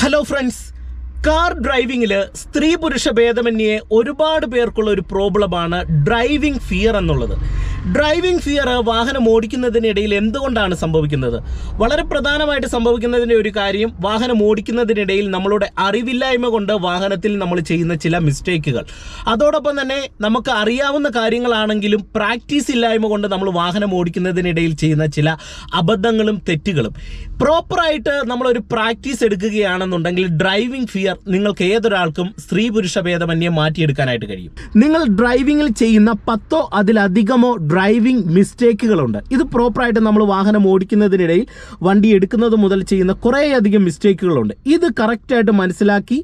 Hello friends car ഡ്രൈവിംഗിൽ സ്ത്രീ പുരുഷ ഭേദമന്യേ ഒരുപാട് പേർക്കുള്ള ഒരു പ്രോബ്ലമാണ് ഡ്രൈവിംഗ് ഫിയർ എന്നുള്ളത്. ഡ്രൈവിംഗ് ഫിയർ വാഹനം ഓടിക്കുന്നതിനിടയിൽ എന്തുകൊണ്ടാണ് സംഭവിക്കുന്നത്? വളരെ പ്രധാനമായിട്ട് സംഭവിക്കുന്നതിന്റെ ഒരു കാര്യം വാഹനം ഓടിക്കുന്നതിനിടയിൽ നമ്മളുടെ അറിവില്ലായ്മ കൊണ്ട് വാഹനത്തിൽ നമ്മൾ ചെയ്യുന്ന ചില മിസ്റ്റേക്കുകൾ. അതോടൊപ്പം തന്നെ നമുക്ക് അറിയാവുന്ന കാര്യങ്ങളാണെങ്കിലും പ്രാക്ടീസ് ഇല്ലായ്മ കൊണ്ട് നമ്മൾ വാഹനം ഓടിക്കുന്നതിനിടയിൽ ചെയ്യുന്ന ചില അബദ്ധങ്ങളും തെറ്റുകളും. പ്രോപ്പറായിട്ട് നമ്മളൊരു പ്രാക്ടീസ് എടുക്കുകയാണെന്നുണ്ടെങ്കിൽ ഡ്രൈവിംഗ് ഫിയർ നിങ്ങൾക്ക് ഏതൊരാൾക്കും സ്ത്രീ പുരുഷ ഭേദമന്യം മാറ്റിയെടുക്കാനായിട്ട് കഴിയും. നിങ്ങൾ ഡ്രൈവിംഗിൽ ചെയ്യുന്ന പത്തോ അതിലധികമോ ഡ്രൈവിംഗ് മിസ്റ്റേക്കുകളുണ്ട് ഇത് പ്രോപ്പറായിട്ട് നമ്മൾ വാഹനം ഓടിക്കുന്നതിനിടയിൽ വണ്ടി എടുക്കുന്നത് മുതൽ ചെയ്യുന്ന കുറേയധികം മിസ്റ്റേക്കുകളുണ്ട് ഇത് കറക്റ്റായിട്ട് മനസ്സിലാക്കി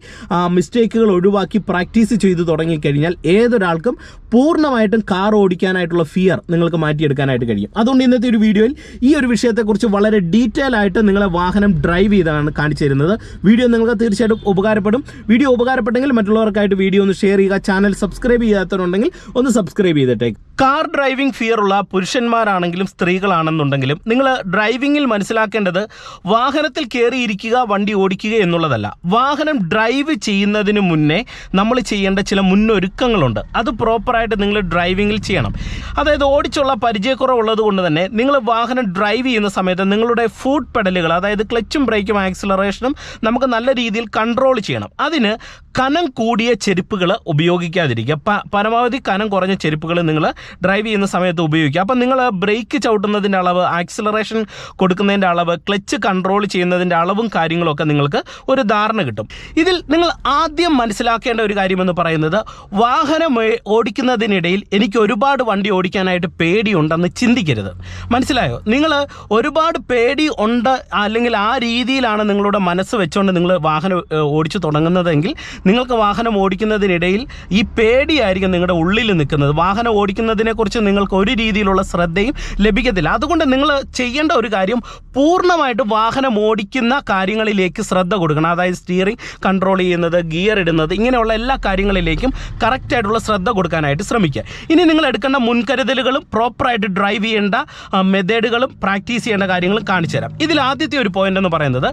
മിസ്റ്റേക്കുകൾ ഒഴിവാക്കി പ്രാക്ടീസ് ചെയ്തു തുടങ്ങിക്കഴിഞ്ഞാൽ ഏതൊരാൾക്കും പൂർണമായിട്ടും കാർ ഓടിക്കാനായിട്ടുള്ള ഫിയർ നിങ്ങൾക്ക് മാറ്റിയെടുക്കാനായിട്ട് കഴിയും. അതുകൊണ്ട് ഇന്നത്തെ ഒരു വീഡിയോയിൽ ഈ ഒരു വിഷയത്തെക്കുറിച്ച് വളരെ ഡീറ്റെയിൽ ആയിട്ട് നിങ്ങളെ വാഹനം ഡ്രൈവ് ചെയ്താണ് കാണിച്ചു തരുന്നത്. വീഡിയോ നിങ്ങൾക്ക് തീർച്ചയായിട്ടും ഉപകാരപ്പെടും. വീഡിയോ ഉപകാരപ്പെട്ടെങ്കിൽ മറ്റുള്ളവർക്കായിട്ട് വീഡിയോ ഒന്ന് ഷെയർ ചെയ്യുക. ചാനൽ സബ്സ്ക്രൈബ് ചെയ്യാത്തവരുണ്ടെങ്കിൽ ഒന്ന് സബ്സ്ക്രൈബ് ചെയ്തിട്ടേ. കാർ ഡ്രൈവിംഗ് ഫിയർ ഉള്ള പുരുഷന്മാരാണെങ്കിലും സ്ത്രീകളാണെന്നുണ്ടെങ്കിലും നിങ്ങൾ ഡ്രൈവിംഗിൽ മനസ്സിലാക്കേണ്ടത് വാഹനത്തിൽ കയറിയിരിക്കുക വണ്ടി ഓടിക്കുക എന്നുള്ളതല്ല. വാഹനം ഡ്രൈവ് ചെയ്യുന്നതിന് മുന്നേ നമ്മൾ ചെയ്യേണ്ട ചില മുന്നൊരുക്കങ്ങളുണ്ട്. അത് പ്രോപ്പറായിട്ട് നിങ്ങൾ ഡ്രൈവിംഗിൽ ചെയ്യണം. അതായത് ഓടിച്ചുള്ള പരിചയക്കുറവുള്ളത് കൊണ്ട് തന്നെ നിങ്ങൾ വാഹനം ഡ്രൈവ് ചെയ്യുന്ന സമയത്ത് നിങ്ങളുടെ ഫുഡ് പെഡലുകൾ അതായത് ക്ലച്ചും ബ്രേക്കും ആക്സിലറേഷനും നമുക്ക് നല്ല രീതിയിൽ കൺട്രോൾ ചെയ്യണം. അതിന് കനം കൂടിയ ചെരുപ്പുകൾ ഉപയോഗിക്കാതിരിക്കുക. പരമാവധി കനം കുറഞ്ഞ ചെരുപ്പുകൾ നിങ്ങൾ ഡ്രൈവ് ചെയ്യുന്ന സമയത്ത് ഉപയോഗിക്കുക. അപ്പം നിങ്ങൾ ബ്രേക്ക് ചവിട്ടുന്നതിന്റെ അളവ് ആക്സിലറേഷൻ കൊടുക്കുന്നതിന്റെ അളവ് ക്ലച്ച് കൺട്രോൾ ചെയ്യുന്നതിന്റെ അളവും കാര്യങ്ങളൊക്കെ നിങ്ങൾക്ക് ഒരു ധാരണ കിട്ടും. ഇതിൽ നിങ്ങൾ ആദ്യം മനസ്സിലാക്കേണ്ട ഒരു കാര്യമെന്ന് പറയുന്നത് വാഹനം ഓടിക്കുന്നതിനിടയിൽ എനിക്ക് ഒരുപാട് വണ്ടി ഓടിക്കാനായിട്ട് പേടിയുണ്ടെന്ന് ചിന്തിക്കരുത്. മനസ്സിലായോ? നിങ്ങൾ ഒരുപാട് പേടി ഉണ്ട് അല്ലെങ്കിൽ ആ രീതിയിലാണ് നിങ്ങളുടെ മനസ്സ് വെച്ചുകൊണ്ട് നിങ്ങൾ വാഹനം ഓടിച്ചു തുടങ്ങുന്നതെങ്കിൽ നിങ്ങൾക്ക് വാഹനം ഓടിക്കുന്നതിനിടയിൽ ഈ പേടിയായിരിക്കും നിങ്ങളുടെ ഉള്ളിൽ നിൽക്കുന്നത്. വാഹനം ഓടിക്കുന്നതിനെക്കുറിച്ച് നിങ്ങൾക്ക് ഒരു രീതിയിലുള്ള ശ്രദ്ധയും ലഭിക്കത്തില്ല. അതുകൊണ്ട് നിങ്ങൾ ചെയ്യേണ്ട ഒരു കാര്യം പൂർണമായിട്ട് വാഹനം ഓടിക്കുന്ന കാര്യങ്ങളിലേക്ക് ശ്രദ്ധ കൊടുക്കണം. അതായത് സ്റ്റിയറിംഗ് കൺട്രോൾ ചെയ്യുന്നത് ഗിയർ ഇടുന്നത് ഇങ്ങനെയുള്ള എല്ലാ കാര്യങ്ങളിലേക്കും കറക്റ്റായിട്ടുള്ള ശ്രദ്ധ കൊടുക്കാനായിട്ട് ശ്രമിക്കുക. ഇനി നിങ്ങൾ എടുക്കേണ്ട മുൻകരുതലുകളും പ്രോപ്പറായിട്ട് ഡ്രൈവ് ചെയ്യേണ്ട മെത്തേഡുകളും പ്രാക്ടീസ് ചെയ്യേണ്ട കാര്യങ്ങളും കാണിച്ചു തരാം. ഇതിൽ ആദ്യത്തെ ഒരു പോയിന്റ് എന്ന് പറയുന്നത്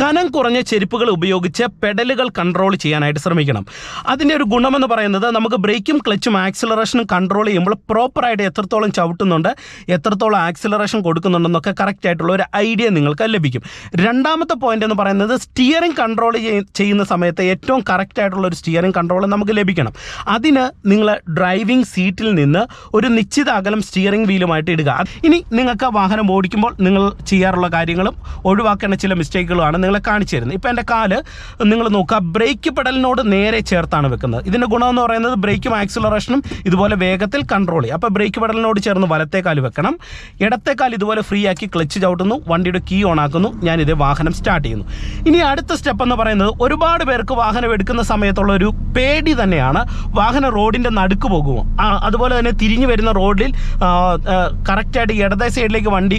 കനം കുറഞ്ഞ ചെരുപ്പുകൾ ഉപയോഗിച്ച് പെഡലുകൾ കൺട്രോൾ ചെയ്യാനായിട്ട് ശ്രമിക്കണം. അതിന്റെ ഒരു ഗുണമെന്ന് പറയുന്നത് നമുക്ക് ബ്രേക്കും ക്ലച്ചും ആക്സിലറേഷനും കൺട്രോൾ ചെയ്യുമ്പോൾ പ്രോപ്പറായിട്ട് എത്രത്തോളം ചവിട്ടുന്നുണ്ട് എത്രത്തോളം ആക്സിലറേഷൻ കൊടുക്കുന്നുണ്ടെന്നൊക്കെ കറക്റ്റ് ആയിട്ടുള്ള ഒരു ഐഡിയ നിങ്ങൾക്ക് ലഭിക്കും. രണ്ടാമത്തെ പോയിന്റ് എന്ന് പറയുന്നത് സ്റ്റിയറിംഗ് കൺട്രോൾ ചെയ്യുന്ന സമയത്ത് ഏറ്റവും കറക്റ്റ് ആയിട്ടുള്ള ഒരു സ്റ്റിയറിംഗ് കൺട്രോൾ നമുക്ക് ലഭിക്കണം. അതിന് നിങ്ങൾ ഡ്രൈവിംഗ് സീറ്റിൽ നിന്ന് ഒരു നിശ്ചിത അകലം സ്റ്റിയറിംഗ് വീലുമായിട്ട് ഇടുക. ഇനി നിങ്ങൾക്ക് വാഹനം ഓടിക്കുമ്പോൾ നിങ്ങൾ ചെയ്യാറുള്ള കാര്യങ്ങളും ഒഴിവാക്കേണ്ട ചില മിസ്റ്റേക്കുകളുമാണ് നിങ്ങളെ കാണിച്ചു തരുന്നത്. ഇപ്പോൾ എന്റെ കാൽ നിങ്ങൾ നോക്കുക ബ്രേക്ക് പെഡലിനോട് നേരെ ചേർത്താണ് വെക്കുന്നത്. ഇതിന്റെ ഗുണമെന്ന് പറയുന്നത് ബ്രേക്കും ആക്സിലറേഷനും ഇതുപോലെ വേഗത്തിൽ കൺട്രോൾ ചെയ്യും. അപ്പോൾ ബ്രേക്ക് പെഡലിനോട് ചേർന്ന് വലത്തെ കാൽ വെക്കണം. ഇടത്തെ കാൽ ഇതുപോലെ ഫ്രീ ആക്കി ക്ലച്ച് ചവിട്ടുന്നു. വണ്ടിയുടെ കീ ഓൺ ആക്കുന്നു. ഞാനിത് വാഹനം സ്റ്റാർട്ട് ചെയ്യുന്നു. ഇനി അടുത്ത സ്റ്റെപ്പ് എന്ന് പറയുന്നത് ഒരുപാട് പേർക്ക് വാഹനം എടുക്കുന്ന സമയത്തുള്ള ഒരു പേടി തന്നെയാണ്. വാഹനം റോഡിന്റെ നടുക്ക് പോകുമോ? അതുപോലെ തന്നെ തിരിഞ്ഞു വരുന്ന റോഡിൽ കറക്റ്റായിട്ട് ഇടത് സൈഡിലേക്ക് വണ്ടി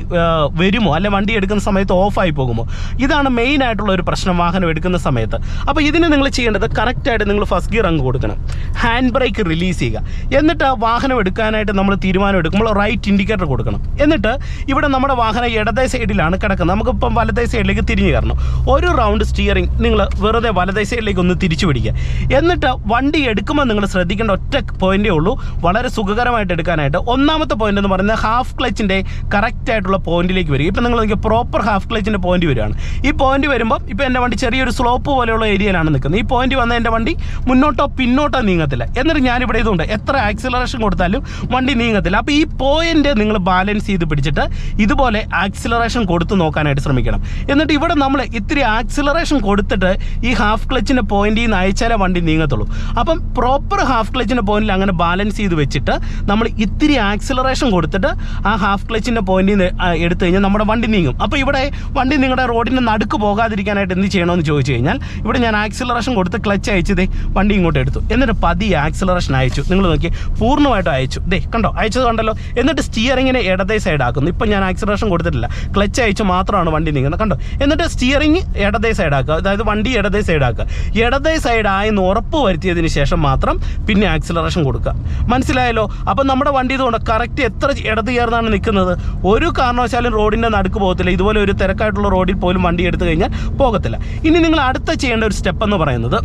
വരുമോ? അല്ലെ വണ്ടി എടുക്കുന്ന സമയത്ത് ഓഫായി പോകുമോ? ഇതാണ് മെയിൻ ആയിട്ടുള്ള ഒരു പ്രശ്നം വാഹനം എടുക്കുന്ന സമയത്ത്. അപ്പോൾ ഇതിന് നിങ്ങൾ ചെയ്യേണ്ടത് കറക്റ്റായിട്ട് നിങ്ങൾ ഫസ്റ്റ് ഗിയർ അങ്ങ് കൊടുക്കണം. ഹാൻഡ് ബ്രേക്ക് റിലീസ് ചെയ്യുക. എന്നിട്ട് വാഹനം എടുക്കാനായിട്ട് നമ്മൾ തീരുമാനം എടുക്കുമ്പോൾ റൈറ്റ് ഇൻഡിക്കേറ്റർ കൊടുക്കണം. എന്നിട്ട് ഇവിടെ നമ്മുടെ വാഹനം ഇടതേ സൈഡിലാണ് കിടക്കുന്നത്. നമുക്കിപ്പം വലതേ സൈഡിലേക്ക് തിരിഞ്ഞു കയറണം. ഒരു റൗണ്ട് സ്റ്റിയറിംഗ് നിങ്ങൾ വെറുതെ വലതേ സൈഡിലേക്ക് ഒന്ന് തിരിച്ചു പിടിക്കുക. എന്നിട്ട് വണ്ടി എടുക്കുമ്പോൾ നിങ്ങൾ ശ്രദ്ധിക്കേണ്ട ഒറ്റ പോയിന്റേ ഉള്ളൂ. വളരെ സുഖകരമായിട്ട് എടുക്കാനായിട്ട്. ഒന്നാമത്തെ പോയിന്റ് എന്ന് പറയുന്നത് ഹാഫ് ക്ലച്ചിന്റെ കറക്റ്റ് ആയിട്ടുള്ള പോയിന്റിലേക്ക് വരിക. ഇപ്പം നിങ്ങൾ നോക്കിയാൽ പ്രോപ്പർ ഹാഫ് ക്ലച്ചിന്റെ പോയിന്റ് വരികയാണ്. ഈ പോയിന്റ് വരുമ്പോൾ ഇപ്പോൾ എന്റെ വണ്ടി ചെറിയൊരു സ്ലോപ്പ് പോലെയുള്ള ഏരിയയിലാണ് നിൽക്കുന്നത്. ഈ പോയിന്റ് വന്ന എന്റെ വണ്ടി മുന്നോട്ടോ പിന്നോട്ടോ നീങ്ങത്തില്ല. എന്നിട്ട് ഞാനിവിടെ ഇതുണ്ട്. എത്ര ആക്സിലറേഷൻ കൊടുത്താലും വണ്ടി നീങ്ങത്തില്ല. അപ്പോൾ ഈ പോയിന്റ് നിങ്ങൾ ബാലൻസ് ചെയ്ത് പിടിച്ചിട്ട് ഇതുപോലെ ആക്സിലറേഷൻ കൊടുത്ത് നോക്കാനായിട്ട് ശ്രമിക്കണം. എന്നിട്ട് ഇവിടെ നമ്മൾ ഇത്തിരി ആക്സിലറേഷൻ കൊടുത്തിട്ട് ഈ ഹാഫ് ക്ലച്ചിന്റെ പോയിന്റിൽ നിന്ന് അയച്ചാലേ വണ്ടി നീങ്ങത്തുള്ളൂ. അപ്പം പ്രോപ്പർ ഹാഫ് ക്ലച്ചിന്റെ പോയിന്റിൽ അങ്ങനെ ബാലൻസ് ചെയ്ത് വെച്ചിട്ട് നമ്മൾ ഇത്തിരി ആക്സിലറേഷൻ കൊടുത്തിട്ട് ആ ഹാഫ് ക്ലച്ചിന്റെ പോയിന്റിൽ നിന്ന് എടുത്തു കഴിഞ്ഞാൽ നമ്മുടെ വണ്ടി നീങ്ങും. അപ്പോൾ ഇവിടെ വണ്ടി നിങ്ങളുടെ റോഡിന്റെ നടുക്ക് പോകാതിരിക്കാനായിട്ട് എന്ത് ചെയ്യണമെന്ന് ചോദിച്ചു കഴിഞ്ഞാൽ ഇവിടെ ഞാൻ ആക്സിലറേഷൻ കൊടുത്ത് ക്ലച്ച് അയച്ചതേ വണ്ടി ഇങ്ങോട്ട് എടുത്തു. എന്നിട്ട് പതി ആക്സിലറേഷൻ അയച്ചു. നിങ്ങൾ നോക്കി പൂർണമായിട്ട് അയച്ചു. അയച്ചു ദേ കണ്ടോ? കണ്ടല്ലോ എന്നിട്ട് സ്റ്റിയറിങ്ങിനെ ഇടത്തെ സൈഡ് ആക്കുന്നു. ഇപ്പം ഞാൻ ആക്സിലറേഷൻ കൊടുത്തിട്ടില്ല. ക്ലച്ച് അയച്ച് മാത്രമാണ് വണ്ടി നീങ്ങുന്നത്. കണ്ടോ? എന്നിട്ട് സ്റ്റിയറിങ് ഇടതേ സൈഡ് ആക്കുക. അതായത് വണ്ടി ഇടതേ സൈഡ് ആക്കുക. ഇടതേ സൈഡ് ആയെന്ന് ഉറപ്പ് വരുത്തിയതിന് ശേഷം മാത്രം പിന്നെ ആക്സിലറേഷൻ കൊടുക്കുക. മനസ്സിലായല്ലോ? അപ്പം നമ്മുടെ വണ്ടി ഇതുകൊണ്ട് കറക്റ്റ് എത്ര ഇടത് ചേർന്നാണ് നിൽക്കുന്നത്? ഒരു കാരണവശാലും റോഡിന്റെ നടുക്ക് പോകത്തില്ല. ഇതുപോലെ ഒരു തിരക്കായിട്ടുള്ള റോഡിൽ പോലും വണ്ടി എടുത്തു കഴിഞ്ഞാൽ പോകത്തില്ല. ഇനി നിങ്ങൾ അടുത്ത ചെയ്യേണ്ട ഒരു സ്റ്റെപ്പ് എന്ന് പറയുന്നത്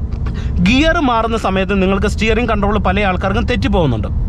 ഗിയർ മാറുന്ന സമയത്ത് നിങ്ങൾക്ക് സ്റ്റിയറിംഗ് കൺട്രോൾ പല ആൾക്കാർക്കും തെറ്റിപ്പോകുന്നുണ്ട്.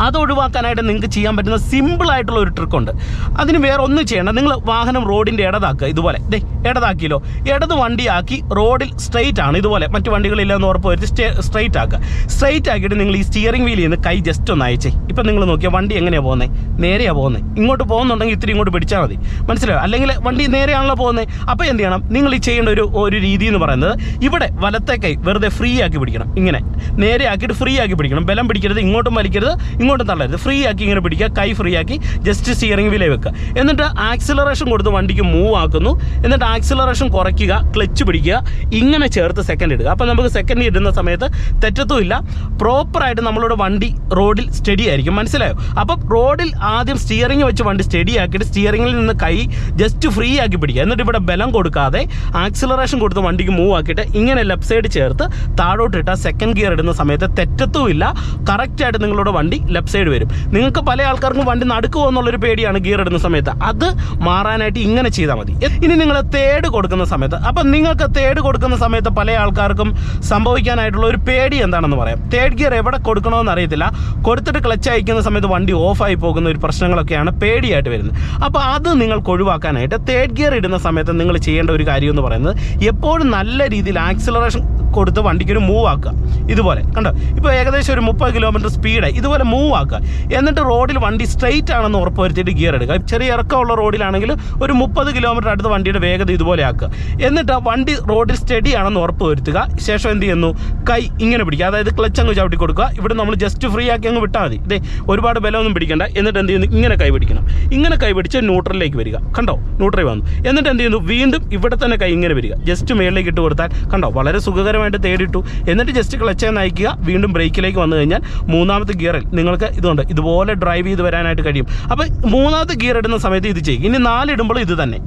അത് ഒഴിവാക്കാനായിട്ട് നിങ്ങൾക്ക് ചെയ്യാൻ പറ്റുന്ന സിമ്പിളായിട്ടുള്ള ഒരു ട്രിക്കുണ്ട് അതിന് വേറെ ഒന്നും ചെയ്യണം നിങ്ങൾ വാഹനം റോഡിന്റെ ഇടതാക്കുക. ഇതുപോലെ. ദേ ഇടതാക്കിയല്ലോ. ഇടത് വണ്ടിയാക്കി റോഡിൽ സ്ട്രെയിറ്റ് ആണ്. ഇതുപോലെ. മറ്റു വണ്ടികളില്ലെന്ന് ഉറപ്പ് വരുത്തി സ്ട്രെയിറ്റ് ആക്കുക. സ്ട്രെയിറ്റ് ആക്കിയിട്ട് നിങ്ങൾ ഈ സ്റ്റിയറിംഗ് വീലിൽ നിന്ന് കൈ ജസ്റ്റ് ഒന്ന് അയച്ചേ. ഇപ്പം നിങ്ങൾ നോക്കിയാൽ വണ്ടി എങ്ങനെയാണ് പോകുന്നത് നേരെയാണ് പോകുന്നത് ഇങ്ങോട്ട് പോകുന്നുണ്ടെങ്കിൽ ഇത്തിരി ഇങ്ങോട്ട് പിടിച്ചാൽ മതി. മനസ്സിലായോ? അല്ലെങ്കിൽ വണ്ടി നേരെയാണല്ലോ പോകുന്നത് അപ്പോൾ എന്ത് ചെയ്യണം? നിങ്ങൾ ഈ ചെയ്യേണ്ട ഒരു ഒരു രീതി എന്ന് പറയുന്നത് ഇവിടെ വലത്തെ കൈ വെറുതെ ഫ്രീ ആക്കി പിടിക്കണം. ഇങ്ങനെ. നേരെ ആക്കിയിട്ട് ഫ്രീ ആക്കി പിടിക്കണം. ബലം പിടിക്കരുത് ഇങ്ങോട്ടും വലിക്കരുത്. ഇങ്ങോട്ടും തള്ളരുത്. ഫ്രീ ആക്കി ഇങ്ങനെ പിടിക്കുക. കൈ ഫ്രീ ആക്കി ജസ്റ്റ് സ്റ്റിയറിംഗ് വീലേ വെക്കുക. എന്നിട്ട് ആക്സിലറേഷൻ കൊടുത്ത് വണ്ടിക്ക് മൂവ് ആക്കുന്നു. എന്നിട്ട് ആക്സിലറേഷൻ കുറയ്ക്കുക. ക്ലച്ച് പിടിക്കുക. ഇങ്ങനെ ചേർത്ത് സെക്കൻഡ് ഇടുക. അപ്പോൾ നമുക്ക് സെക്കൻഡ് ഇടുന്ന സമയത്ത് തെറ്റത്തുമില്ല പ്രോപ്പറായിട്ട് നമ്മളുടെ വണ്ടി റോഡിൽ സ്റ്റഡി ആയിരിക്കും. മനസ്സിലായോ? അപ്പം റോഡിൽ ആദ്യം സ്റ്റിയറിംഗ് വെച്ച് വണ്ടി സ്റ്റഡി ആക്കിയിട്ട് സ്റ്റിയറിംഗിൽ നിന്ന് കൈ ജസ്റ്റ് ഫ്രീ ആക്കി പിടിക്കുക. എന്നിട്ട് ഇവിടെ ബലം കൊടുക്കാതെ ആക്സിലറേഷൻ കൊടുത്ത് വണ്ടിക്ക് മൂവ് ആക്കിയിട്ട് ഇങ്ങനെ ലെഫ്റ്റ് സൈഡ് ചേർത്ത് താഴോട്ട് ഇട്ടാൽ സെക്കൻഡ് ഗിയർ ഇടുന്ന സമയത്ത് തെറ്റത്തുമില്ല കറക്റ്റായിട്ട് നിങ്ങളുടെ വണ്ടി ലെഫ്റ്റ് സൈഡ് വരും. നിങ്ങൾക്ക് പല ആൾക്കാർക്കും വണ്ടി നടക്കുമോ എന്നുള്ളൊരു പേടിയാണ് ഗിയർ ഇടുന്ന സമയത്ത്. അത് മാറാനായിട്ട് ഇങ്ങനെ ചെയ്താൽ മതി. ഇനി നിങ്ങൾ തേട് കൊടുക്കുന്ന സമയത്ത് അപ്പം നിങ്ങൾക്ക് തേട് കൊടുക്കുന്ന സമയത്ത് പല ആൾക്കാർക്കും സംഭവിക്കാനായിട്ടുള്ള ഒരു പേടി എന്താണെന്ന് പറയാം. തേർഡ് ഗിയർ എവിടെ കൊടുക്കണമെന്ന് അറിയത്തില്ല. കൊടുത്തിട്ട് ക്ലച്ച് അയക്കുന്ന സമയത്ത് വണ്ടി ഓഫായി പോകുന്ന ഒരു പ്രശ്നങ്ങളൊക്കെയാണ് പേടിയായിട്ട് വരുന്നത്. അപ്പോൾ അത് നിങ്ങൾക്ക് ഒഴിവാക്കാനായിട്ട് തേർഡ് ഗിയർ ഇടുന്ന സമയത്ത് നിങ്ങൾ ചെയ്യേണ്ട ഒരു കാര്യം എന്ന് പറയുന്നത് എപ്പോഴും നല്ല രീതിയിൽ ആക്സിലറേഷൻ കൊടുത്ത് വണ്ടിക്കൊരു മൂവ് ആക്കുക. ഇതുപോലെ. കണ്ടോ? ഇപ്പോൾ ഏകദേശം ഒരു മുപ്പത് കിലോമീറ്റർ സ്പീഡ് ഇതുപോലെ മൂവ് ആക്കുക. എന്നിട്ട് റോഡിൽ വണ്ടി സ്ട്രെയിറ്റ് ആണെന്ന് ഉറപ്പ് വരുത്തിയിട്ട് ഗിയർ എടുക്കുക. ചെറിയ ഇറക്കമുള്ള റോഡിലാണെങ്കിൽ ഒരു മുപ്പത് കിലോമീറ്റർ അടുത്ത് വണ്ടിയുടെ വേഗത ഇതുപോലെ ആക്കുക. എന്നിട്ട് വണ്ടി റോഡിൽ സ്റ്റഡി ആണെന്ന് ഉറപ്പ് വരുത്തുക ശേഷം എന്ത് ചെയ്യുന്നു? കൈ ഇങ്ങനെ പിടിക്കുക. അതായത് ക്ലച്ച് അങ്ങ് ചവിട്ടി കൊടുക്കുക. ഇവിടെ നമ്മൾ ജസ്റ്റ് ഫ്രീ ആക്കി അങ്ങ് വിട്ടാൽ മതി. ഇതേ ഒരുപാട് ബലമൊന്നും പിടിക്കേണ്ട. എന്നിട്ട് എന്ത് ചെയ്യുന്നു? ഇങ്ങനെ കൈ പിടിക്കണം. ഇങ്ങനെ കൈ പിടിച്ച് ന്യൂട്രലിലേക്ക് വരിക. കണ്ടോ? ന്യൂട്രൽ വന്നു. എന്നിട്ട് എന്ത് ചെയ്യുന്നു? വീണ്ടും ഇവിടെ തന്നെ കൈ ഇങ്ങനെ വരിക. ജസ്റ്റ് മേളിലേക്ക് ഇട്ട് കൊടുത്താൽ കണ്ടോ? വളരെ സുഖകരമായിട്ട് തേടിയിട്ടു. എന്നിട്ട് ജസ്റ്റ് ക്ലച്ചേ നയിക്കുക. വീണ്ടും ബ്രേക്കിലേക്ക് വന്നു കഴിഞ്ഞാൽ മൂന്നാമത്തെ ഗിയറിൽ നിങ്ങൾക്ക് ഇതുണ്ട്. ഇതുപോലെ ഡ്രൈവ് ചെയ്ത് വരാനായിട്ട് കഴിയും. അപ്പോൾ മൂന്നാമത്തെ ഗിയർ ഇടുന്ന സമയത്ത് ഇത് ചെയ്യും. ഇനി നാലിടുമ്പോൾ ഇത് തന്നെ.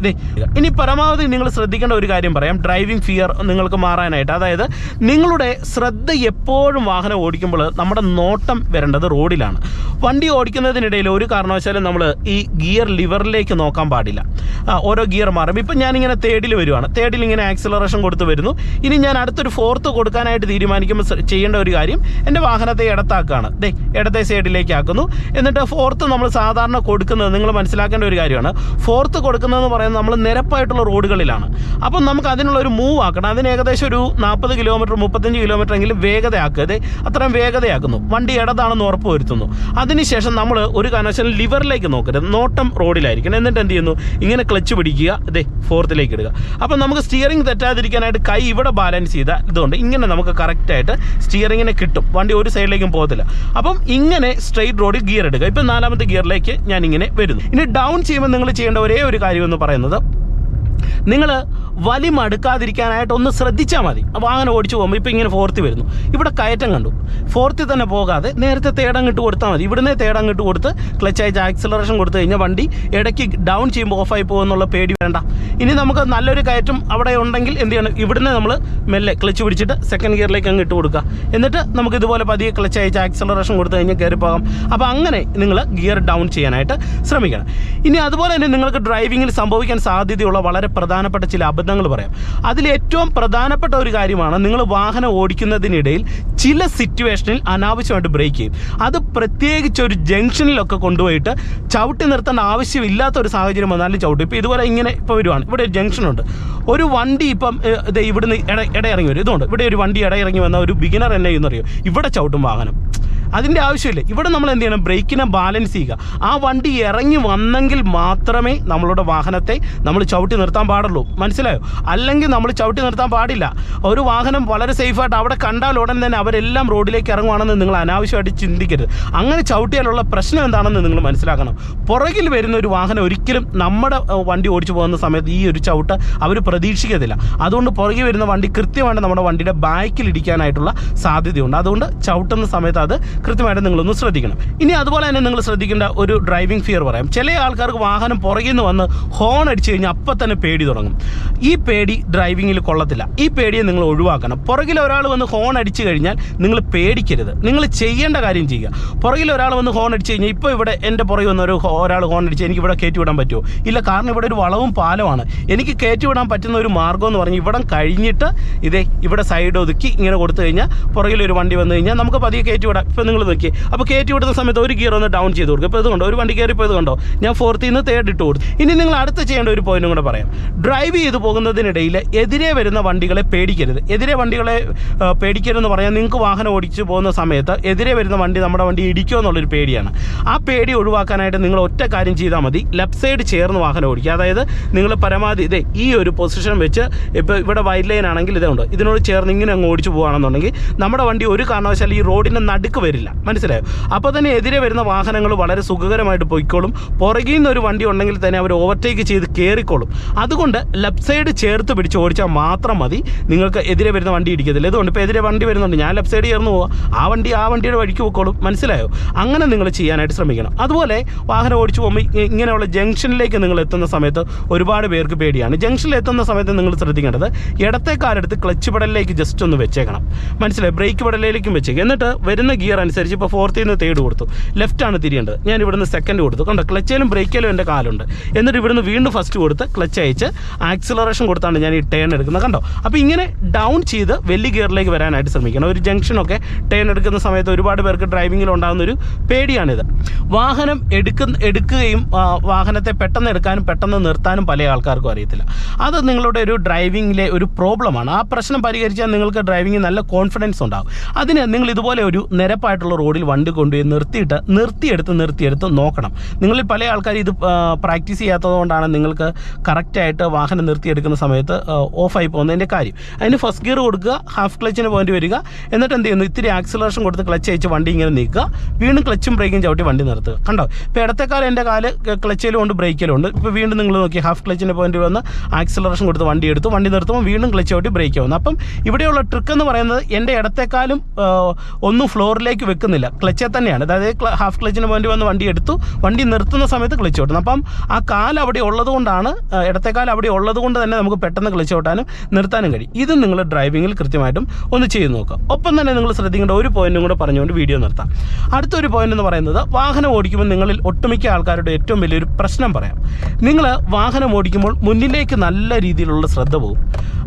ഇനി പരമാവധി നിങ്ങൾ ശ്രദ്ധിക്കേണ്ട ഒരു കാര്യം പറയാം. ഡ്രൈവിംഗ് ഫിയർ നിങ്ങൾക്ക് മാറാനായിട്ട്. അതായത് നിങ്ങളുടെ ശ്രദ്ധ എപ്പോഴും വാഹനം ഓടിക്കുമ്പോൾ നമ്മുടെ നോട്ടം വരേണ്ടത് റോഡിലാണ്. വണ്ടി ഓടിക്കുന്നതിനിടയിൽ ഒരു കാരണവശാലും നമ്മൾ ഈ ഗിയർ ലിവറിലേക്ക് നോക്കാൻ പാടില്ല. ഓരോ ഗിയർ മാറും. ഇപ്പം ഞാനിങ്ങനെ തേർഡിൽ വരുവാണ്. തേർഡിൽ ഇങ്ങനെ ആക്സിലറേഷൻ കൊടുത്ത് വരുന്നു. ഇനി ഞാൻ അടുത്തൊരു ഫോർത്ത് കൊടുക്കാനായിട്ട് തീരുമാനിക്കുമ്പോൾ ചെയ്യേണ്ട ഒരു കാര്യം എന്റെ വാഹനത്തെ ഇടത്താക്കുകയാണ് ദേ ഇടത്തെ സൈഡിലേക്ക് ആക്കുന്നു എന്നിട്ട് ഫോർത്ത് നമ്മൾ സാധാരണ കൊടുക്കുന്നത് നിങ്ങൾ മനസ്സിലാക്കേണ്ട ഒരു കാര്യമാണ്. ഫോർത്ത് കൊടുക്കുന്നതെന്ന് പറയുന്നത് നമ്മൾ നിരപ്പായിട്ടുള്ള റോഡുകളിലാണ്. അപ്പം നമുക്ക് അതിനുള്ള ഒരു മൂവ് ആക്കണം. അതിന് ഏകദേശം ഒരു നാൽപ്പത് കിലോമീറ്റർ മുപ്പത്തഞ്ച് കിലോമീറ്റർ എങ്കിലും വേഗതയാക്കരുത് അത്രയും വേഗതയാക്കുന്നു. വണ്ടി ഇടതാണെന്ന് ഉറപ്പ് വരുത്തുന്നു. അതിനുശേഷം നമ്മൾ ഒരു കാരണവശാലും ലിവറിലേക്ക് നോക്കരുത്. നോട്ടം റോഡിലായിരിക്കണം. എന്നിട്ട് എന്ത് ചെയ്യുന്നു? ഇങ്ങനെ ക്ലച്ച് പിടിക്കുക. അതെ ഫോർത്തിലേക്ക് ഇടുക. അപ്പം നമുക്ക് സ്റ്റിയറിംഗ് തെറ്റാതിരിക്കാനായിട്ട് കൈ ഇവിടെ ബാലൻസ് ചെയ്താൽ ഇതുകൊണ്ട് ഇങ്ങനെ നമുക്ക് കറക്റ്റായിട്ട് സ്റ്റിയറിങ്ങിനെ കിട്ടും. വണ്ടി ഒരു സൈഡിലേക്കും പോകത്തില്ല. അപ്പം ഇങ്ങനെ സ്ട്രെയിറ്റ് റോഡിൽ ഗിയർ എടുക്കുക. ഇപ്പം നാലാമത്തെ ഗിയറിലേക്ക് ഞാൻ ഇങ്ങനെ വരുന്നു. ഇനി ഡൗൺ ചെയ്യുമ്പോൾ നിങ്ങൾ ചെയ്യേണ്ട ഒരേ ഒരു കാര്യം എന്ന് പറയുന്നത് നിങ്ങൾ വലി മടുക്കാതിരിക്കാനായിട്ട് ഒന്ന് ശ്രദ്ധിച്ചാൽ മതി. വാഹനം ഓടിച്ചു പോകുമ്പോൾ ഇപ്പോൾ ഇങ്ങനെ ഫോർത്തി വരുന്നു. ഇവിടെ കയറ്റം കണ്ടു. ഫോർത്തിൽ തന്നെ പോകാതെ നേരത്തെ തേടം കിട്ട് കൊടുത്താൽ മതി. ഇവിടുന്ന് തേടം കിട്ട് കൊടുത്ത് ക്ലച്ച് അയച്ച് ആക്സിലറേഷൻ കൊടുത്തു കഴിഞ്ഞാൽ വണ്ടി ഇടയ്ക്ക് ഡൗൺ ചെയ്യുമ്പോൾ ഓഫായി പോകുമെന്നുള്ള പേടി വേണ്ട. ഇനി നമുക്ക് നല്ലൊരു കയറ്റം അവിടെ ഉണ്ടെങ്കിൽ എന്ത് ചെയ്യണം? ഇവിടുന്ന് നമ്മൾ മെല്ലെ ക്ലച്ച് പിടിച്ചിട്ട് സെക്കൻഡ് ഗിയറിലേക്ക് അങ്ങ് ഇട്ട് കൊടുക്കുക. എന്നിട്ട് നമുക്ക് ഇതുപോലെ പതിയെ ക്ലച്ച് അയച്ച് ആക്സിലറേഷൻ കൊടുത്തു കഴിഞ്ഞാൽ കയറി പോകാം. അപ്പോൾ അങ്ങനെ നിങ്ങൾ ഗിയർ ഡൗൺ ചെയ്യാനായിട്ട് ശ്രമിക്കണം. ഇനി അതുപോലെ തന്നെ നിങ്ങൾക്ക് ഡ്രൈവിങ്ങിൽ സംഭവിക്കാൻ സാധ്യതയുള്ള വളരെ പ്രധാനപ്പെട്ട ചില അബദ്ധങ്ങൾ പറയാം. അതിൽ ഏറ്റവും പ്രധാനപ്പെട്ട ഒരു കാര്യമാണ് നിങ്ങൾ വാഹനം ഓടിക്കുന്നതിനിടയിൽ ചില സിറ്റുവേഷനിൽ അനാവശ്യമായിട്ട് ബ്രേക്ക് ചെയ്യും. അത് പ്രത്യേകിച്ച് ഒരു ജംഗ്ഷനിലൊക്കെ കൊണ്ടുപോയിട്ട് ചവിട്ടി നിർത്തേണ്ട ആവശ്യമില്ലാത്ത ഒരു സാഹചര്യം വന്നാലും ചവിട്ടും. ഇപ്പോൾ ഇതുപോലെ ഇങ്ങനെ ഇപ്പോൾ വരുവാണ്. ഇവിടെ ഒരു ജംഗ്ഷനുണ്ട്. ഒരു വണ്ടി ഇപ്പം ഇവിടുന്ന് ഇട ഇടയിറങ്ങി വരും. ഇതുകൊണ്ട് ഇവിടെ ഒരു വണ്ടി ഇടയിറങ്ങി വന്ന ഒരു ബിഗിനർ എന്നെ ചെയ്യുന്നറിയോ? ഇവിടെ ചവിട്ടും വാഹനം. അതിന്റെ ആവശ്യമില്ല. ഇവിടെ നമ്മൾ എന്ത് ചെയ്യണം? ബ്രേക്കിനെ ബാലൻസ് ചെയ്യുക. ആ വണ്ടി ഇറങ്ങി വന്നെങ്കിൽ മാത്രമേ നമ്മളുടെ വാഹനത്തെ നമ്മൾ ചവിട്ടി നിർത്താൻ പാടുള്ളൂ. മനസ്സിലായോ? അല്ലെങ്കിൽ നമ്മൾ ചവിട്ടി നിർത്താൻ പാടില്ല. ഒരു വാഹനം വളരെ സേഫായിട്ട് അവിടെ കണ്ടാൽ ഉടൻ തന്നെ അവരെല്ലാം റോഡിലേക്ക് ഇറങ്ങുവാണെന്ന് നിങ്ങൾ അനാവശ്യമായിട്ട് ചിന്തിക്കരുത്. അങ്ങനെ ചവിട്ടിയാലുള്ള പ്രശ്നം എന്താണെന്ന് നിങ്ങൾ മനസ്സിലാക്കണം. പുറകിൽ വരുന്ന ഒരു വാഹനം ഒരിക്കലും നമ്മുടെ വണ്ടി ഓടിച്ചു പോകുന്ന സമയത്ത് ഈ ഒരു ചവിട്ട് അവർ പ്രതീക്ഷിക്കത്തില്ല. അതുകൊണ്ട് പുറകിൽ വരുന്ന വണ്ടി കൃത്യമായിട്ട് നമ്മുടെ വണ്ടിയുടെ ബാക്കിൽ ഇടിക്കാനായിട്ടുള്ള സാധ്യതയുണ്ട്. അതുകൊണ്ട് ചവിട്ടുന്ന സമയത്ത് അത് കൃത്യമായിട്ട് നിങ്ങളൊന്ന് ശ്രദ്ധിക്കണം. ഇനി അതുപോലെ തന്നെ നിങ്ങൾ ശ്രദ്ധിക്കേണ്ട ഒരു ഡ്രൈവിംഗ് ഫിയർ പറയാം. ചില ആൾക്കാർക്ക് വാഹനം പുറകിൽ നിന്ന് വന്ന് ഹോൺ അടിച്ചു കഴിഞ്ഞാൽ അപ്പം തന്നെ പേടി തുടങ്ങും. ഈ പേടി ഡ്രൈവിങ്ങിൽ കൊള്ളത്തില്ല. ഈ പേടിയെ നിങ്ങൾ ഒഴിവാക്കണം. പുറകിൽ ഒരാൾ വന്ന് ഹോൺ അടിച്ചു കഴിഞ്ഞാൽ നിങ്ങൾ പേടിക്കരുത്. നിങ്ങൾ ചെയ്യേണ്ട കാര്യം ചെയ്യുക. പുറകിൽ ഒരാൾ വന്ന് ഹോൺ അടിച്ചു കഴിഞ്ഞാൽ ഇപ്പോൾ ഇവിടെ എന്റെ പുറകിൽ വന്ന ഒരു ഒരാൾ ഹോൺ അടിച്ച് എനിക്ക് ഇവിടെ കയറ്റി വിടാൻ പറ്റുമോ? ഇല്ല കാരണം ഇവിടെ ഒരു വളവും പാലമാണ് എനിക്ക് കയറ്റി വിടാൻ പറ്റുന്ന ഒരു മാർഗം എന്ന് പറഞ്ഞാൽ ഇവിടം കഴിഞ്ഞിട്ട് ഇതേ ഇവിടെ സൈഡ് ഒതുക്കി ഇങ്ങനെ കൊടുത്തു കഴിഞ്ഞാൽ പുറകിൽ ഒരു വണ്ടി വന്നു കഴിഞ്ഞാൽ നമുക്ക് പതിയെ കയറ്റി വിടാം. ഇപ്പോൾ നിങ്ങൾ നോക്കി. അപ്പോൾ കയറ്റി വിടുന്ന സമയത്ത് ഒരു ഗിയർ ഒന്ന് ഡൗൺ ചെയ്ത് കൊടുക്കും. ഇപ്പോൾ ഇത് ഒരു വണ്ടി കയറി ഇപ്പോൾ ഇത് കണ്ടോ? ഞാൻ ഫോർത്തിൽ നിന്ന് തേർഡ് ഇട്ട് കൊടുത്തു. ഇനി നിങ്ങൾ അടുത്ത് ചെയ്യേണ്ട ഒരു പോയിന്റും കൂടെ പറയാം. ഡ്രൈവ് ചെയ്ത് പോകുന്നതിനിടയിൽ എതിരെ വരുന്ന വണ്ടികളെ പേടിക്കരുത്. എതിരെ വണ്ടികളെ പേടിക്കരുത് പേടിക്കരുതെന്ന് പറയാൻ നിങ്ങൾക്ക് വാഹനം ഓടിച്ച് പോകുന്ന സമയത്ത് എതിരെ വരുന്ന വണ്ടി നമ്മുടെ വണ്ടി ഇടിക്കുമോ എന്നുള്ളൊരു പേടിയാണ്. ആ പേടി ഒഴിവാക്കാനായിട്ട് നിങ്ങൾ ഒറ്റ കാര്യം ചെയ്താൽ മതി. ലെഫ്റ്റ് സൈഡ് ചേർന്ന് വാഹനം ഓടിക്കുക. അതായത് നിങ്ങൾ പരമാവധി ഇതേ ഈ ഒരു പൊസിഷൻ വെച്ച് ഇപ്പോൾ ഇവിടെ വൈറ്റ് ലൈൻ ആണെങ്കിൽ ഇതുണ്ട്? ഇതിനോട് ചേർന്ന് ഇങ്ങനെ അങ്ങ് ഓടിച്ചു പോകുകയാണെന്നുണ്ടെങ്കിൽ നമ്മുടെ വണ്ടി ഒരു കാരണവശാലും ഈ റോഡിന്റെ നടുക്ക് വരില്ല മനസ്സിലായോ? അപ്പോൾ തന്നെ എതിരെ വരുന്ന വാഹനങ്ങൾ വളരെ സുഖകരമായിട്ട് പൊയ്ക്കോളും. പുറകിൽ നിന്ന് ഒരു വണ്ടി ഉണ്ടെങ്കിൽ തന്നെ അവർ ഓവർടേക്ക് ചെയ്ത് കയറിക്കോളും അതുകൊണ്ട് ലെഫ്റ്റ് സൈഡ് ചേർത്ത് പിടിച്ച് ഓടിച്ചാൽ മാത്രം മതി. നിങ്ങൾക്ക് എതിരെ വരുന്ന വണ്ടി ഇടിക്കത്തില്ല. ഇതുകൊണ്ട് ഇപ്പോൾ എതിരെ വണ്ടി വരുന്നുണ്ട്. ഞാൻ ലെഫ്റ്റ് സൈഡ് ചേർന്ന് പോവാം. ആ വണ്ടി ആ വണ്ടിയുടെ വഴിക്ക് പോയിക്കോളും. മനസ്സിലായോ? അങ്ങനെ നിങ്ങൾ ചെയ്യാനായിട്ട് ശ്രമിക്കണം. അതുപോലെ വാഹനം ഓടിച്ചു പോകുമ്പോൾ ഇങ്ങനെയുള്ള ജംഗ്ഷനിലേക്ക് നിങ്ങൾ എത്തുന്ന സമയത്ത് ഒരുപാട് പേർക്ക് പേടിയാണ്. ജംഗ്ഷനിൽ എത്തുന്ന സമയത്ത് നിങ്ങൾ ശ്രദ്ധിക്കേണ്ടത് ഇടത്തെ കാലെടുത്ത് ക്ലച്ച് പെടലിലേക്ക് ജസ്റ്റ് ഒന്ന് വെച്ചേക്കണം. മനസ്സിലായി? ബ്രേക്ക് പെടലിലേക്കും വെച്ചേക്കും. എന്നിട്ട് വരുന്ന ഗിയർ അനുസരിച്ച് ഇപ്പോൾ ഫോർത്തിൽ നിന്ന് തേർഡ് കൊടുത്തു. ലെഫ്റ്റ് ആണ് തിരിയേണ്ടത്. ഞാൻ ഇവിടുന്ന് സെക്കൻഡ് കൊടുത്തു. കണ്ടോ ക്ലച്ചിലും ബ്രേക്കിലും എന്റെ കാലുണ്ട്. എന്നിട്ട് ഇവിടുന്ന് വീണ്ടും ഫസ്റ്റ് കൊടുത്ത് ക്ലച്ച് അയച്ച് ആക്സിലറേഷൻ കൊടുത്താണ് ഞാൻ ഈ ടേൺ എടുക്കുന്നത്. കണ്ടോ? അപ്പോൾ ഇങ്ങനെ ഡൗൺ ചെയ്ത് വലിയ ഗിയറിലേക്ക് വരാനായിട്ട് ശ്രമിക്കണം. ഒരു ജംഗ്ഷനൊക്കെ ടേൺ എടുക്കുന്ന സമയത്ത് ഒരുപാട് പേർക്ക് ഡ്രൈവിങ്ങിൽ ഉണ്ടാകുന്ന ഒരു പേടിയാണിത്. വാഹനം എടുക്കുന്ന എടുക്കുകയും വാഹനത്തെ പെട്ടെന്ന് എടുക്കാനും പെട്ടെന്ന് നിർത്താനും പല ആൾക്കാർക്കും അറിയത്തില്ല. അത് നിങ്ങളുടെ ഒരു ഡ്രൈവിങ്ങിലെ ഒരു പ്രോബ്ലമാണ് ആ പ്രശ്നം പരിഹരിച്ചാൽ നിങ്ങൾക്ക് ഡ്രൈവിങ്ങിൽ നല്ല കോൺഫിഡൻസ് ഉണ്ടാകും. അതിന് നിങ്ങൾ ഇതുപോലെ ഒരു നിരപ്പായിട്ടുള്ള റോഡിൽ വണ്ടി കൊണ്ടുപോയി നിർത്തിയിട്ട് നിർത്തിയെടുത്ത് നിർത്തിയെടുത്ത് നോക്കണം. നിങ്ങളിൽ പല ആൾക്കാർ ഇത് പ്രാക്ടീസ് ചെയ്യാത്തതുകൊണ്ടാണ് നിങ്ങൾക്ക് കറക്റ്റായിട്ട് വാഹനം നിർത്തിയെടുക്കുന്ന സമയത്ത് ഓഫായി പോകുന്നതിന്റെ കാര്യം. അതിന് ഫസ്റ്റ് ഗിയർ കൊടുക്കുക ഹാഫ് ക്ലച്ചിന് പോയിന്റ് വരിക. എന്നിട്ട് എന്ത് ചെയ്യുന്നു? ഇത്തിരി ആക്സിലറേഷൻ കൊടുത്ത് ക്ലച്ച് അയച്ച് വണ്ടി ഇങ്ങനെ നീക്കുക. വീണ്ടും ക്ലച്ചും ബ്രേക്കും ചവിട്ടി വണ്ടി നിർത്തുക. കണ്ടോ? ഇപ്പോൾ ഇടത്തെ കാലം എന്റെ കാൽ ക്ലച്ചിലും ഉണ്ട് ബ്രേക്കിലും ഉണ്ട്. ഇപ്പോൾ വീണ്ടും നിങ്ങൾ നോക്കി ഹാഫ് ക്ലച്ചിന്റെ പോയിന്റ് വന്ന് ആക്സിലറേഷൻ കൊടുത്ത് വണ്ടി എടുത്തു. വണ്ടി നിർത്തുമ്പോൾ വീണ്ടും ക്ലച്ച് ചവിട്ടി ബ്രേക്ക് ആവുന്നു. അപ്പം ഇവിടെയുള്ള ട്രിക്ക് എന്ന് പറയുന്നത് എന്റെ ഇടത്തെക്കാലും ഒന്നും ഫ്ലോറിലേക്ക് വെക്കുന്നില്ല. ക്ലച്ചിൽ തന്നെയാണ്. അതായത് ഹാഫ് ക്ലച്ചിന് വേണ്ടി വന്ന് വണ്ടി എടുത്തു വണ്ടി നിർത്തുന്ന സമയത്ത് ക്ലച്ച് ഓട്ടുന്നു അപ്പം ആ കാൽ അവിടെ ഉള്ളത് കൊണ്ടാണ് ഇടത്തെക്കാൽ അവിടെ ഉള്ളത് കൊണ്ട് തന്നെ നമുക്ക് പെട്ടെന്ന് ക്ലച്ച് ഓട്ടാനും നിർത്താനും കഴിയും. ഇത് നിങ്ങൾ ഡ്രൈവിങ്ങിൽ കൃത്യമായിട്ടും ഒന്ന് ചെയ്ത് നോക്കുക. ഒപ്പം തന്നെ നിങ്ങൾ ശ്രദ്ധിക്കേണ്ട ഒരു പോയിന്റും കൂടെ പറഞ്ഞുകൊണ്ട് വീഡിയോ നിർത്താം. അടുത്തൊരു പോയിന്റ് എന്ന് പറയുന്നത് വാഹനം ഓടിക്കുമ്പോൾ നിങ്ങളിൽ ഒട്ടുമിക്ക ആൾക്കാരുടെ ഏറ്റവും വലിയൊരു പ്രശ്നം പറയാം. നിങ്ങൾ വാഹനം ഓടിക്കുമ്പോൾ മുന്നിലേക്ക് നല്ല രീതിയിലുള്ള ശ്രദ്ധ പോകും.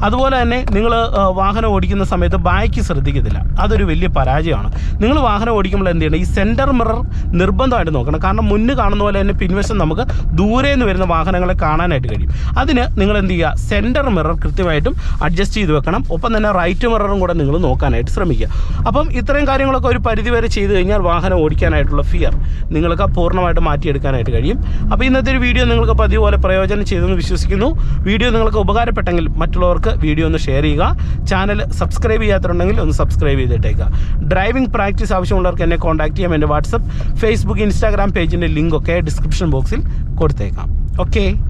അതുപോലെ തന്നെ നിങ്ങൾ വാഹനം ഓടിക്കുന്ന സമയത്ത് ബാക്ക് ശ്രദ്ധിക്കത്തില്ല. അതൊരു വലിയ പരാജയമാണ്. നിങ്ങൾ വാഹനം ഓടിക്കുമ്പോൾ എന്ത് ചെയ്യണം? ഈ സെന്റർ മിറർ നിർബന്ധമായിട്ട് നോക്കണം. കാരണം മുന്ന് കാണുന്ന പോലെ തന്നെ പിൻവശം നമുക്ക് ദൂരെ നിന്ന് വരുന്ന വാഹനങ്ങളെ കാണാനായിട്ട് കഴിയും. അതിന് നിങ്ങൾ എന്ത് ചെയ്യുക? സെന്റർ മിറർ കൃത്യമായിട്ടും അഡ്ജസ്റ്റ് ചെയ്ത് വെക്കണം. ഒപ്പം തന്നെ റൈറ്റ് മിററും കൂടെ നിങ്ങൾ നോക്കാനായിട്ട് ശ്രമിക്കുക. അപ്പം ഇത്രയും കാര്യങ്ങളൊക്കെ ഒരു പരിധി വരെ ചെയ്ത് കഴിഞ്ഞാൽ വാഹനം ഓടിക്കാനായിട്ടുള്ള ഫിയർ നിങ്ങൾക്ക് പൂർണമായിട്ട് മാറ്റിയെടുക്കാനായിട്ട് കഴിയും. അപ്പോൾ ഇന്നത്തെ ഒരു വീഡിയോ നിങ്ങൾക്ക് പതിവ് പോലെ പ്രയോജനം ചെയ്തെന്ന് വിശ്വസിക്കുന്നു. വീഡിയോ നിങ്ങൾക്ക് ഉപകാരപ്പെട്ടെങ്കിൽ മറ്റുള്ളവർക്ക് വീഡിയോ ഒന്ന് ഷെയർ ചെയ്യുക. ചാനൽ സബ്സ്ക്രൈബ് ചെയ്യാത്തിട്ടുണ്ടെങ്കിൽ ഒന്ന് സബ്സ്ക്രൈബ് ചെയ്തിട്ടേക്കുക ഡ്രൈവിംഗ് പ്രാക്ടീസ് ആവശ്യമുള്ളവർക്ക് എന്നെ കോൺടാക്ട് ചെയ്യാം. എന്റെ വാട്സപ്പ് ഫേസ്ബുക്ക് ഇൻസ്റ്റാഗ്രാം പേജിന്റെ ലിങ്കൊക്കെ ഡിസ്ക്രിപ്ഷൻ ബോക്സിൽ കൊടുത്തേക്കാം. ഓക്കെ